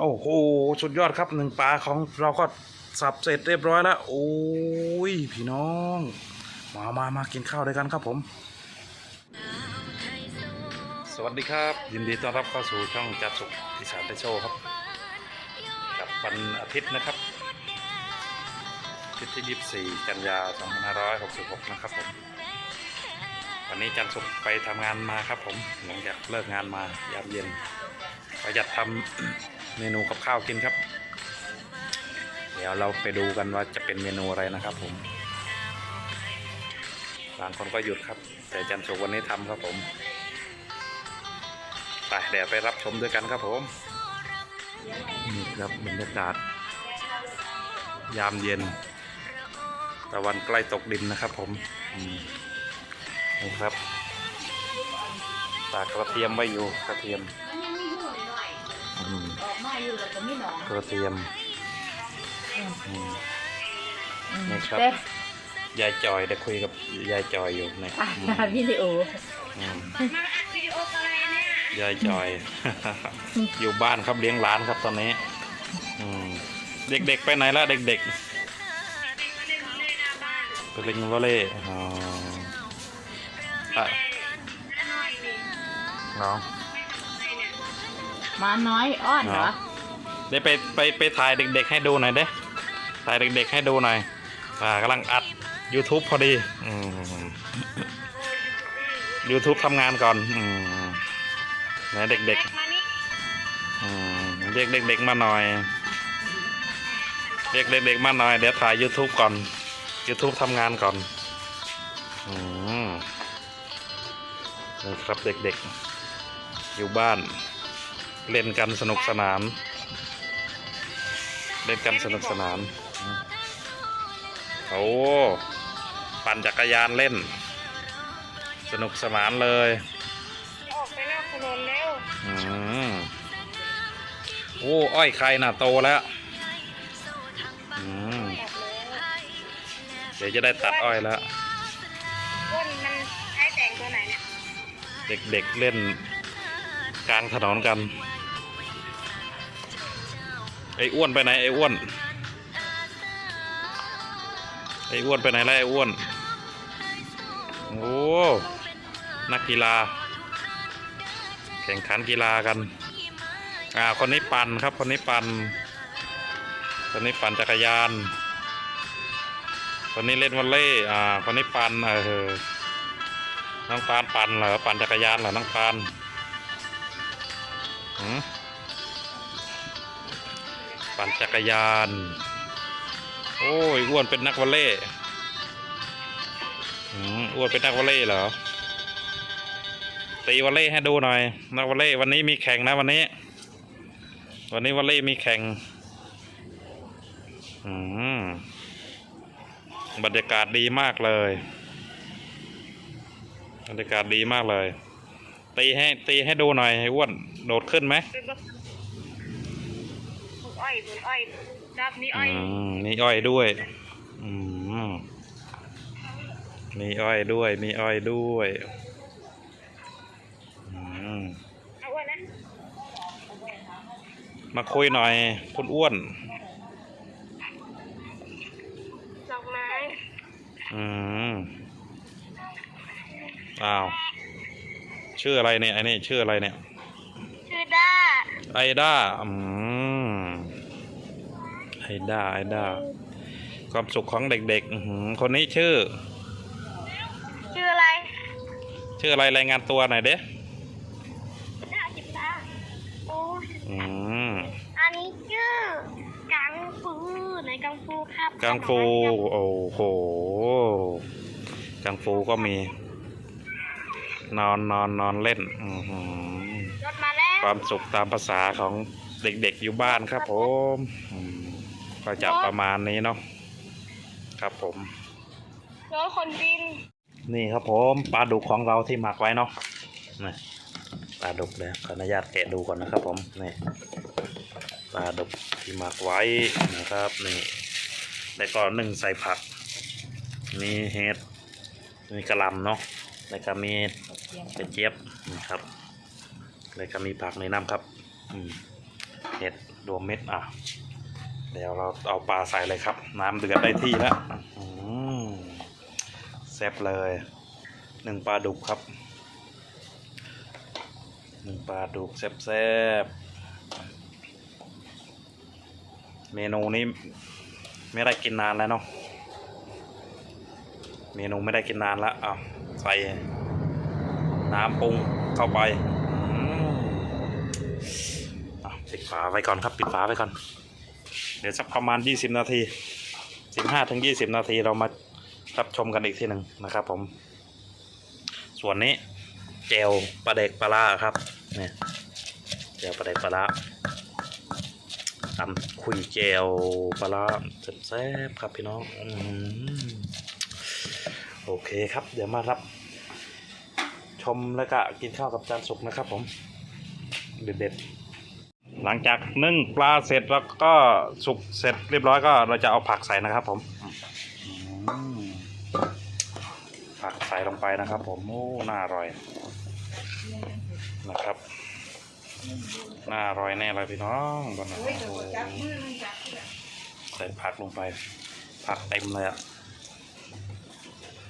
โอ้โห สุดยอดครับหนึ่งปลาของเราก็สับเสร็จเรียบร้อยแล้ว โอ้ย พี่น้อง มามามากินข้าวด้วยกันครับผม สวัสดีครับ ยินดีต้อนรับเข้าสู่ช่องจัดสุขอีสานไดโชว์ครับ กับวันอาทิตย์นะครับอาทิตย์ที่ 24 กันยา2566 นะครับผมวันนี้จันสุขไปทำงานมาครับผม หลังจากเลิกงานมายามเย็นประหยัดทำ เมนูกับข้าวกินครับ เดี๋ยวเราไปดูกันว่าจะเป็นเมนูอะไรนะครับ ผมบางคนก็หยุดครับ แต่จันทร์สุขวันนี้ทำครับผมไปเดี๋ยวไปรับชมด้วยกันครับผมนี่ครับบรรยากาศ ยามเย็นตะวันใกล้ตกดินนะครับ ผมอืมนี่ครับตากกระเทียมไว้อยู่กระเทียม อืมออกมาอยู่แล้วก็มีหนองกระเทียมอืมนี่ครับ เด้ยายจอยได้คุยกับยายจอยอยู่เนี่ยอะอืมวิดีโอ อืมมาอัดวิดีโออะไรเนี่ยยายจอย อยู่บ้านครับเลี้ยงหลานครับตอนนี้ อืมเด็กๆไปไหนละเด็กเด็กมาเล่นเล่นหน้าบ้านๆไปเล่นวอลเลย์อ๋ออะแต่น้อยนี่น้องใครเนี่ย มาน้อยอ้อนเหรอ เดี๋ยวไปไปไปถ่ายเด็กๆให้ดูหน่อยเด้ถ่ายเด็กๆให้ดูหน่อย อ่ากำลังอัด YouTube พอดีอืม YouTube ทำงานก่อนอืมไหนเด็กเด็กมานี่ๆอืมเรียกเด็กๆมาหน่อย เรียกเด็กๆมาหน่อย เดี๋ยวถ่าย YouTube ก่อน YouTube ทำงานก่อน อืมนี่ครับเด็กๆ อยู่บ้าน เล่นกันสนุกสนาน เล่นกันสนุกสนาน โอ้ ปั่นจักรยานเล่น สนุกสนานเลย ออกไปนอกถนนเร็วอืมโอ้อ้อยใครน่ะโตแล้วอืมออกแล้วเดี๋ยวจะได้ตัดอ้อยแล้ว ก้นมันใช้แต่งตัวไหนเนี่ย เด็กๆเล่นกลางถนนกัน ไอ้อ้วนไปไหนไอ้อ้วนไอ้อ้วนไปไหนแล้วไอ้อ้วนโอ้นักกีฬา แข่งขันกีฬากันอ่าคนนี้ปั่นครับคนนี้ปั่นคนนี้ปั่นจักรยาน คนนี้เล่นวอลเลย์อ่าคนนี้ปั่นเออน้องปานปั่นเหรอปั่นจักรยานเหรอน้องปานหืม ปั่นจักรยาน โอ้ยอ้วนเป็นนักวอลเลย์หือ้วนเป็นนักวอลเลย์เหรอตีวอลเลย์ให้ดูหน่อย นักวอลเลย์วันนี้มีแข่งนะวันนี้ วันนี้วอลเลย์มีแข่งอืมบรรยากาศดีมากเลย บรรยากาศดีมากเลย ตีให้ตีให้ดูหน่อยอ้วน โดดขึ้นไหม อกปลูกอ้อยปลูกอ้อยรอบนี้อ้อยอืมมีอ้อยด้วย อืมมีอ้อยด้วย มีอ้อยด้วยอืมเอาอ้วนนะมาคุยหน่อยคุณอ้วน ดอกไม้อืมอ้าว ชื่ออะไรเนี่ยไอ้นี่ชื่ออะไรเนี่ย ชื่อด้าไอด้า อืมไอด้าไอด้าความสุขของเด็กๆอื้อหือคนนี้ชื่อ ชื่ออะไรชื่ออะไรรายงานตัวหน่อยเด้ด้าจิบตาโอ้ยอืมอันนี้ชื่อกังฟูในกังฟูครับกังฟูโอ้โหกังฟูก็มี นอนนอนนอนเล่นอือหือรถมาแล้วความสุขตามภาษาของเด็กๆอยู่บ้านครับผมอืม ก็จะประมาณนี้เนาะครับผมรถคนบิน นี่ครับผมปลาดุกของเราที่หมักไว้เนาะนี่ปลาดุกเลยขออนุญาตแกะดูก่อนนะครับ ผมนี่ปลาดุกที่หมักไว้นะครับนี่แล้วก็นึ่งใส่ผัก มีเห็ดมีกระหลำเนาะแล้วก็มีกระเจี๊ยบนะครับแล้วก็มีผักในน้ำครับอืมเห็ดรวมเม็ดอะ เดี๋ยวเราเอาปลาใส่เลยครับ น้ำเดือดได้ที่แล้วแซ่บเลยหนึ่งปลาดุกครับหนึ่งปลาดุกแซ่บๆเมนูนี้ไม่ได้กินนานแล้วเนาะเมนูไม่ได้กินนานแล้วอะใส่น้ำปรุงเข้าไปอะปิดฝาไว้ก่อนครับ ปิดฝาไว้ก่อน เดี๋ยวสักประมาณ 20 นาที 15ถึง20 นาทีเรามารับชมกันอีกทีหนึ่งนะครับ ผม ส่วนนี้เจลปลาเด็กปลาร้าครับเนี่ยเจลปลาเด็กปลาร้าตำคุยเจลปลาร้าแซ่บครับพี่น้องอโอเคครับ เดี๋ยวมารับ ชมแล้วก็กินข้าวกับจานสุกนะครับผมเด็ดๆ หลังจากนึ่งปลาเสร็จแล้วก็สุกเสร็จเรียบร้อยก็เราจะเอาผักใส่นะครับ ผมผักใส่ลงไปนะครับ ผมโอ้น่าอร่อยนะครับน่าอร่อยแน่เลยพี่น้องอนนี้โอ้โหใส่ผักลงไป ผักเต็มเลยอะ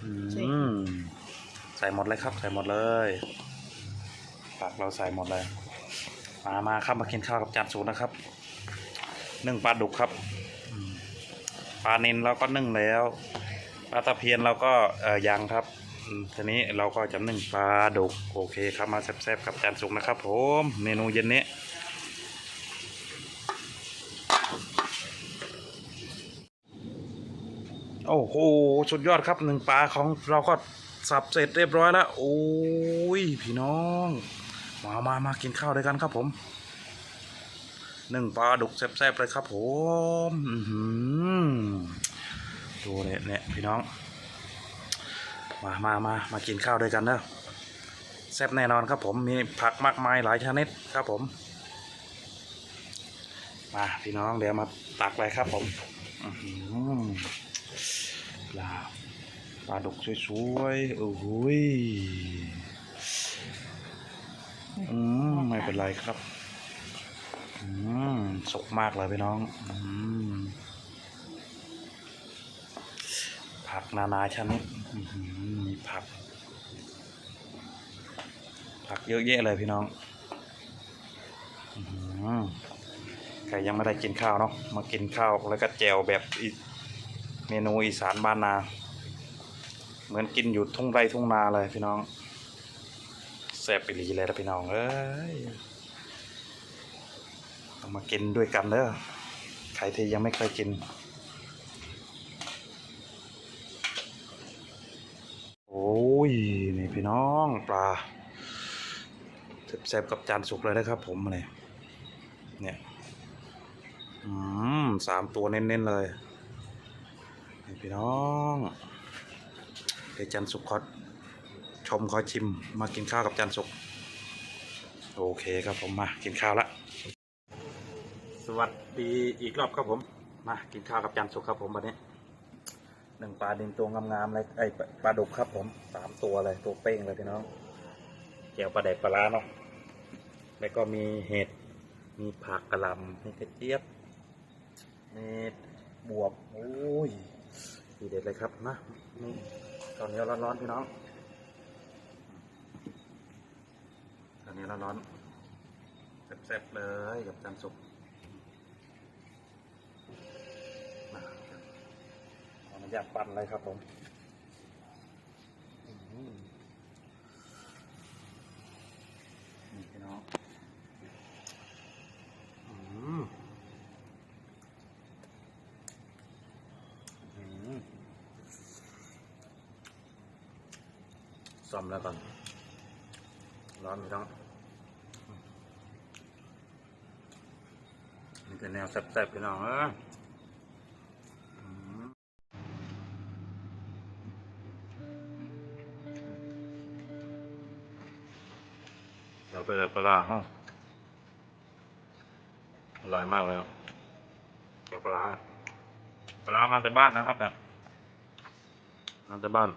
อืมใส่หมดเลยครับ ใส่หมดเลยผักเราใส่หมดเลย มามาครับมากินข้าวกับจานสูตรนะครับนึ่งปลาดุกครับปลาเนินเราก็นึ่งแล้วปลาตะเพียนเราก็เอ่อยังครับทีนี้เราก็จะนึ่งปลาดุกโอเคครับมาแซ่บๆกับจานสุกนะครับ ผมเมนูเย็นนี้โอ้โหสุดยอดครับหนึ่งปลาของเราก็สับเสร็จเรียบร้อยแล้วโอ้ยพี่น้อง มามามากินข้าวด้วยกันครับผมหนึ่งปลาดุกแซ่บๆเลยครับผมดูเนี่ยเนี่ยพี่น้อง มามามามากินข้าวด้วยกันเนอะแซ่บแน่นอนครับผมมีผักมากมายหลายชนิดครับผม มาพี่น้องเดี๋ยวมาตักเลยครับผมปลาปลาดุกสวยๆโอ้โหย อืมไม่เป็นไรครับ อืมสุกมากเลยพี่น้อง อืมผักนานาชนิดอื้อหือมีผัก ผักเยอะแยะเลยพี่น้องอื้อหือใครยังไม่ได้กินข้าวเนาะมากินข้าวแล้วก็แจวแบบเมนูอีสานบ้านนา เหมือนกินอยู่ทุ่งไร่ทุ่งนาเลยพี่น้อง ซ่บไปหลีเลยนะพี่น้องเอ้ยต้องมากินด้วยกันเด้อใครที่ยังไม่เคยกิน โอ้ย นี่พี่น้องปลาแซ่บๆกับจานสุกเลยนะครับผมเนี่ยเนี่ยอืมสามตัวเน้นๆเลย นี่พี่น้องเดี๋ยวจานสุกขอ ชมขอชิมมากินข้าวกับจานสุกโอเคครับผมมากินข้าวละสวัสดีอีกรอบครับผม มากินข้าวกับจานสุกครับผมวันนี้หนึ่งปลาดินตัวงามๆเลยไอปลาดุกครับผมสามตัวเลยตัวเป้งเลยพี่น้องแก้วปลาแดกปลาร้าเนาะแล้วก็มีเห็ดมีผักกระลำมีกระเจี๊ยบมีบวบโอ้ยทีเด็ดเลยครับนะนี่ตอนนี้ร้อนๆพี่น้อง ต อนนี้ร้อนๆแซ่บๆเลยกับจานสุกมาเอาน้ำยาปั่นเลยครับผมอื้อหือนี่พี่น้องอื้อหืออื้อหือซ่อมแล้วก่อนร้อนพี่น้องนี่ เป็นแนวแซ่บๆพี่น้องเออเราไปเลยปลาร้าฮะอร่อยมากเลยปลาร้าปลาร้ามาจากบ้านนะครับเนี่ยมาจากบ้าน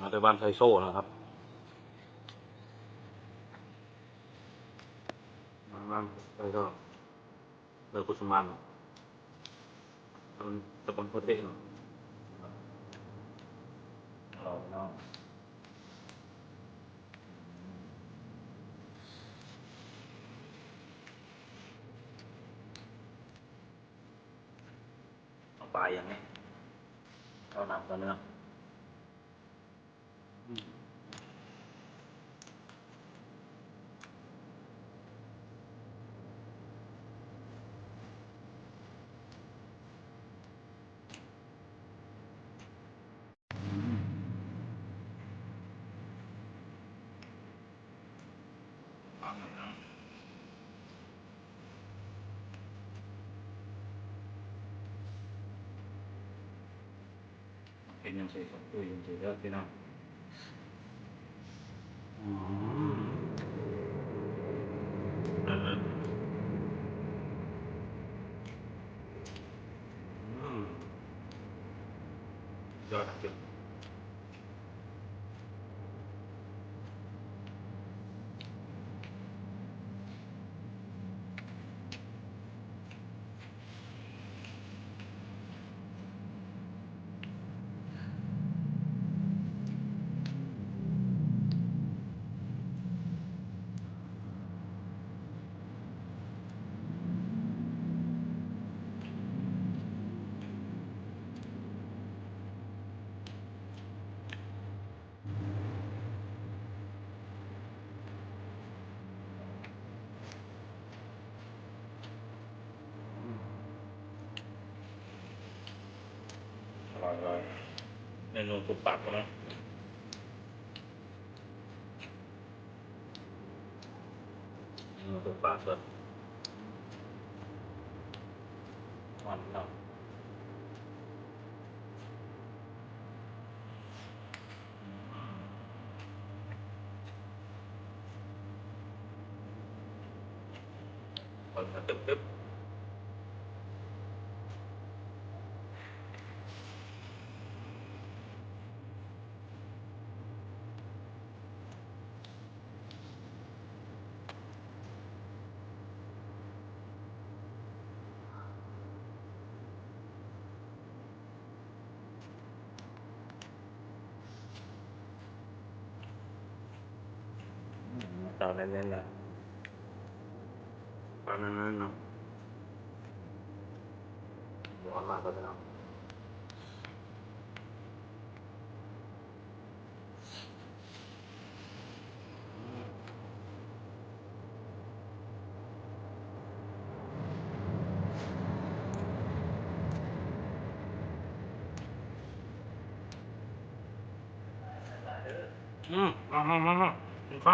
มาจากบ้านไซโซ่นะครับ มันแล้วก็เลิกกุศมันมันตะบนโพเทนเราเนาะปลายอย่างนี้เอาหนักตัวเนื้อ อืมฟังหน่อยนะเป็นยังไงครับตัวยังไงแล้วพี่น้องอืมเอออืมยอดจริงอร่อยอร่อย เมนูตุกปากนะเมนูตุกปากสดหวนเนาะคนมาตึ๊บตึ๊บต่อเล่นๆละตอนนั้นเนาะร้อนมากเลยเนาะอืมมา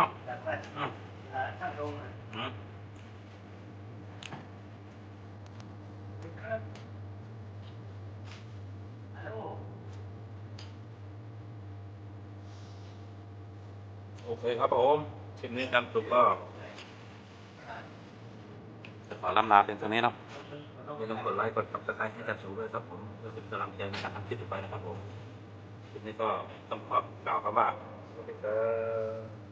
มามามากินข้าวอืมอืมโอเคครับผมคลิปนี้กันสุกก็จะขอลำลาเป็นตัวนี้เนาะอย่าลืมกดไลค์กดซับสไครต์ให้กันสูด้วยครับผมเพื่อเป็นกำลังใจในการทำคลิปต่อไปนะครับผมคลิปนี้ก็ต้องขอกล่าวคำว่าสวัสดีครับ